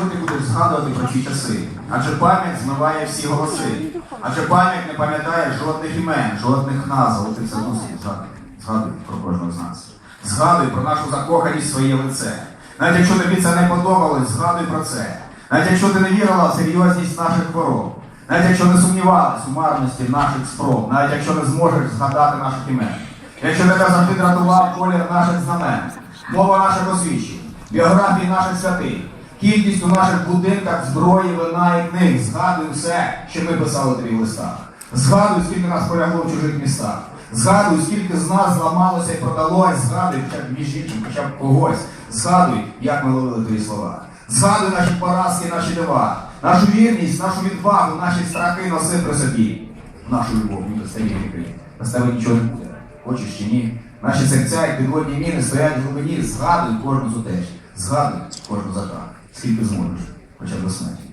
Що ти будеш згадувати про ті часи? Адже пам'ять змиває всі голоси. Адже пам'ять не пам'ятає жодних імен, жодних назв. Ти мусиш згадуй. Згадуй про кожного з нас. Згадуй про нашу закоханість своє лице. Навіть якщо тобі це не подобалось, згадуй про це. Навіть якщо ти не вірила в серйозність наших хвороб. Навіть якщо не сумнівалась у марності наших спроб, навіть якщо не зможеш згадати наших імен. Якщо тебе завжди дратував колір наших знамен, мова наших освічень, біографії наших святих, кількість у наших будинках зброї, вина і книг, згадуй все, що ми писали тобі в листах. Згадуй, скільки нас полягло в чужих містах. Згадуй, скільки з нас зламалося і продалось, згадуй хоча б між іншим, хоча б когось. Згадуй, як ми ловили твої слова. Згадуй наші поразки, наші дива, нашу вірність, нашу відвагу, наші страхи носи при собі. Нашу любов ніби старі віки. Без тебе нічого не буде. Хочеш чи ні? Наші серця, як підводні міни, стоять в глибині. Згадуй кожну зутеч. Згадуй кожну закат. Скільки зможеш. Хоча б б так.